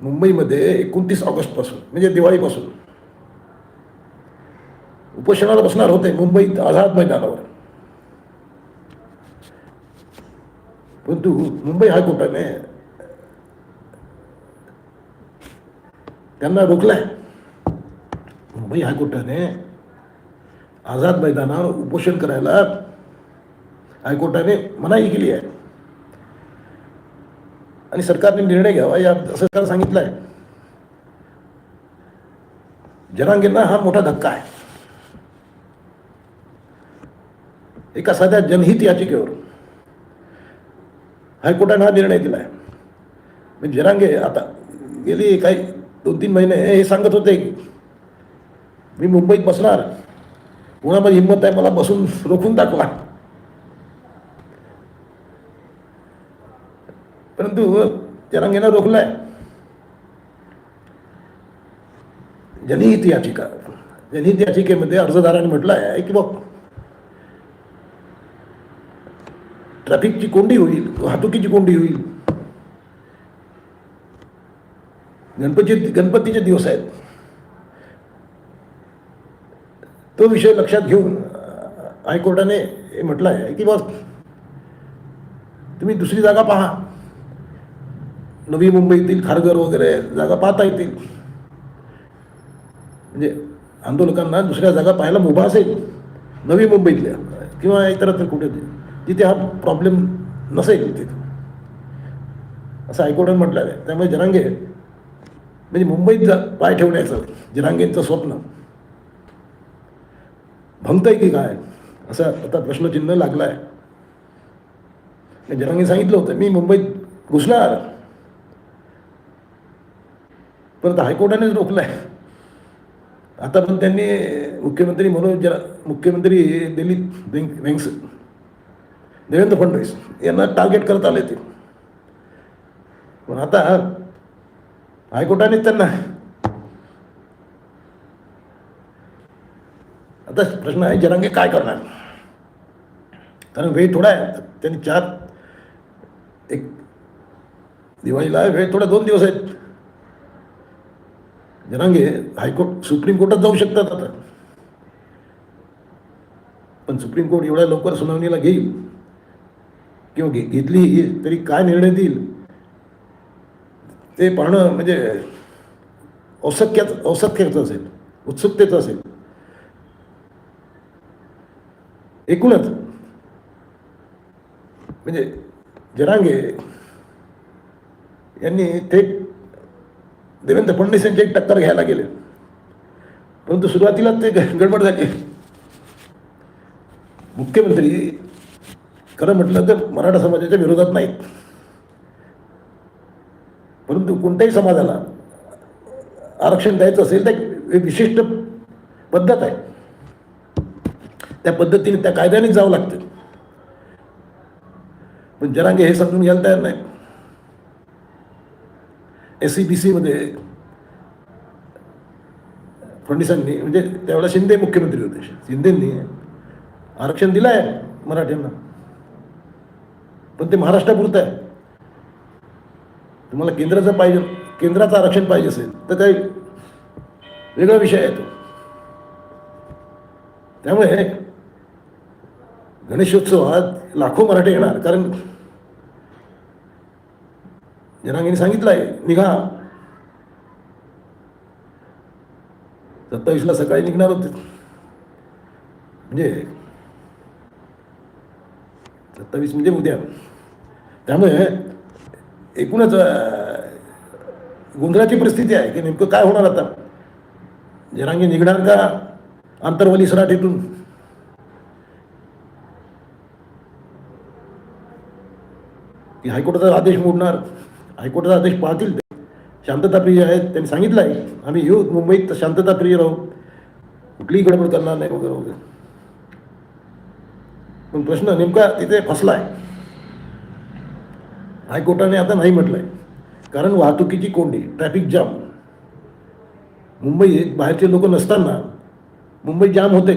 मुंबईमध्ये एकोणतीस ऑगस्टपासून म्हणजे दिवाळीपासून. उपोषणाला बसणार होते मुंबईत आझाद मैदानावर. परंतु मुंबई हायकोर्टाने त्यांना रोखलंय. मुंबई हायकोर्टाने आझाद मैदानावर उपोषण करायला हायकोर्टाने मनाई केली आहे. आणि सरकारने निर्णय घ्यावा या सरकार सांगितलं आहे. जनांगींना हा मोठा धक्का आहे. एका साध्या जनहित याचिकेवर हायकोर्टाने हा निर्णय दिला आहे म्हणजे मी जरांगे आता गेली काही दोन तीन महिने हे सांगत होते मी मुंबईत बसणार. कोणामध्ये हिंमत आहे मला बसून रोखून दाखवा. परंतु हो, जरांगेनं रोखलाय. जनहित याचिका जनहित याचिकेमध्ये अर्जदाराने म्हटलं आहे की बघ ट्रॅफिकची कोंडी होईल वाहतुकीची कोंडी होईल. गणपती गणपतीचे दिवस आहेत. तो विषय लक्षात घेऊन हायकोर्टाने हे म्हटलं आहे की बस तुम्ही दुसरी जागा पहा. नवी मुंबईतील खारघर वगैरे जागा पाहता येतील. म्हणजे आंदोलकांना दुसऱ्या जागा पाहायला मुभा असेल नवी मुंबईतल्या किंवा इतरत्र कुठे तिथे हा प्रॉब्लेम नसेल तिथे. असं हायकोर्टाने म्हटलं आहे त्यामुळे जरांगे म्हणजे मुंबईत जा पाय ठेवण्याचं जरांगेंचं स्वप्न. भंगतंय की काय? असं आता प्रश्नचिन्ह लागलं आहे जरांगे सांगितलं होतं मी मुंबईत घुसणार. परत हायकोर्टानेच रोखलं आहे आता पण त्यांनी मुख्यमंत्री मनोज जरा मुख्यमंत्री दिलीप वेंक वेंकस देवेंद्र फडणवीस यांना टार्गेट करत आले ते. पण आता हायकोर्टानेच त्यांना आता प्रश्न आहे जरांगे काय करणार? कारण वेळ थोडा आहे. त्यांनी चार एक दिवाळीला वेळ थोडा दोन दिवस आहेत. जनांगे हायकोर्ट सुप्रीम कोर्टात जाऊ शकतात आता. पण सुप्रीम कोर्ट एवढ्या लवकर सुनावणीला घेईल? किंवा घे घेतली तरी काय निर्णय देईल? ते पाहणं म्हणजे औसक्याच औसक्याचं असेल. उत्सुकतेचं असेल. एकूणच. म्हणजे जरांगे यांनी थेट देवेंद्र फडणवीस यांची एक टक्कर घ्यायला गेले. परंतु सुरुवातीला ते ग- गडबड झाली. मुख्यमंत्री खरं म्हटलं तर मराठा समाजाच्या विरोधात नाहीत. परंतु कोणत्याही समाजाला आरक्षण द्यायचं असेल तर एक विशिष्ट पद्धत आहे. त्या पद्धतीने त्या कायद्याने जावं लागतं. पण जरांगे हे समजून घ्यायला तयार नाही एस सी बी सीमध्ये फडणवीसांनी म्हणजे त्यावेळेला शिंदे मुख्यमंत्री होते शिंदेंनी आरक्षण दिलं आहे मराठ्यांना पण ते महाराष्ट्रापुरतं आहे तुम्हाला केंद्राचं पाहिजे केंद्राचं आरक्षण पाहिजे असेल तर काही वेगळा विषय आहे तो त्यामुळे गणेशोत्सवात लाखो मराठी येणार कारण जनांगीने सांगितलं आहे निघा. सत्तावीसला सकाळी निघणार होते. म्हणजे सत्तावीस म्हणजे उद्या. त्यामुळे एकूणच गोंधळाची परिस्थिती आहे की नेमकं काय होणार आता? जनांगी निघणार का आंतरवली सराठीतून? की हायकोर्टाचा आदेश मोडणार? हायकोर्टाचा आदेश पाहतील ते. शांतताप्रिय आहेत त्यांनी सांगितलं आहे आम्ही येऊ मुंबईत शांतताप्रिय राहू. कुठलीही गडबड करणार नाही वगैरे वगैरे. पण प्रश्न नेमका तिथे फसला आहे हायकोर्टाने आता नाही म्हटलंय. कारण वाहतुकीची कोंडी ट्रॅफिक जाम. मुंबईत बाहेरचे लोक नसताना मुंबई जाम होते.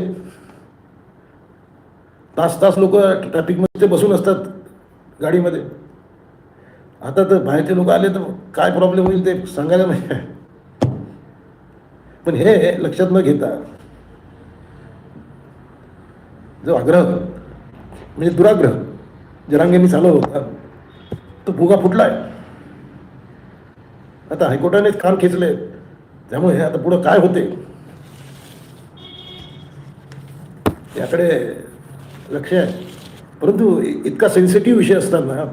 तास तास लोक ट्रॅफिकमध्ये बसून असतात गाडीमध्ये. आता तर बाहेरचे लोक आले तर काय प्रॉब्लेम होईल ते सांगायला नाही पण हे लक्षात न घेता जो आग्रह म्हणजे दुराग्रह जरांगेंनी चालवला होता तो फुगा फुटलाय. आता हायकोर्टानेच खान खेचले त्यामुळे आता पुढं काय होते? याकडे लक्ष आहे. परंतु इतका सेन्सिटिव्ह विषय असताना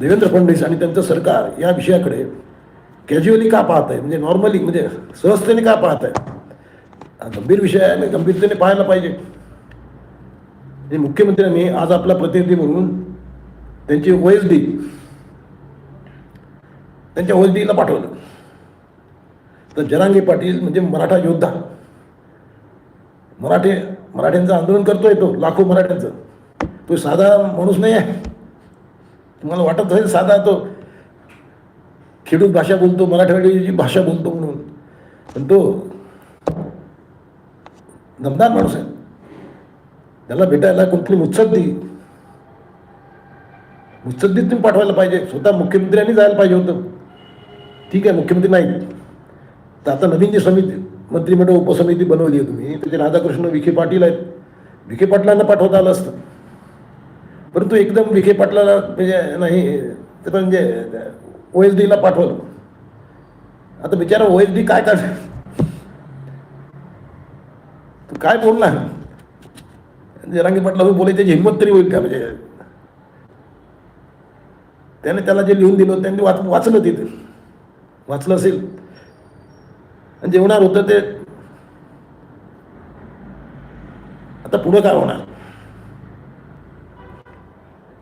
देवेंद्र फडणवीस आणि त्यांचं सरकार या विषयाकडे कॅज्युअली का पाहत आहे? म्हणजे नॉर्मली म्हणजे सहजतेने का पाहत आहे? गंभीर विषय आहे आणि गंभीरतेने पाहायला पाहिजे. म्हणजे मुख्यमंत्र्यांनी आज आपला प्रतिनिधी म्हणून त्यांची ओ एस डी त्यांच्या ओ एस डीला पाठवलं. तर जरांगे पाटील म्हणजे मराठा योद्धा. मराठे मराठ्यांचं आंदोलन करतोय तो लाखो मराठ्यांचं. तो साधा माणूस नाही आहे. तुम्हाला वाटत असेल साधा तो खेडूत भाषा बोलतो मराठवाड्याची भाषा बोलतो म्हणून. पण तो दमदार माणूस आहे. त्याला भेटायला कुठली मुत्सद्दी मुत्सद्दीत तुम्ही पाठवायला पाहिजे. स्वतः मुख्यमंत्र्यांनी जायला पाहिजे होतं. ठीक आहे मुख्यमंत्री नाही तर आता नवीन जी समिती मंत्रिमंडळ उपसमिती बनवली आहे तुम्ही. त्याचे राधाकृष्ण विखे पाटील आहेत. विखे पाटलांना पाठवता आलं असतं. परंतु एकदम विखे पाटलाला म्हणजे नाही ते पण म्हणजे ओ एस डीला पाठवलं. आता बिचारा ओ एस डी काय करणार तू काय बोलणार? जरांगी पाटला बोलायची त्याची हिंमत तरी होईल का? म्हणजे त्याने त्याला जे लिहून दिलं त्यांनी वाच वाचलं तिथे. वाचलं असेल. आणि जे होणार होतं ते आता पुढं काय होणार?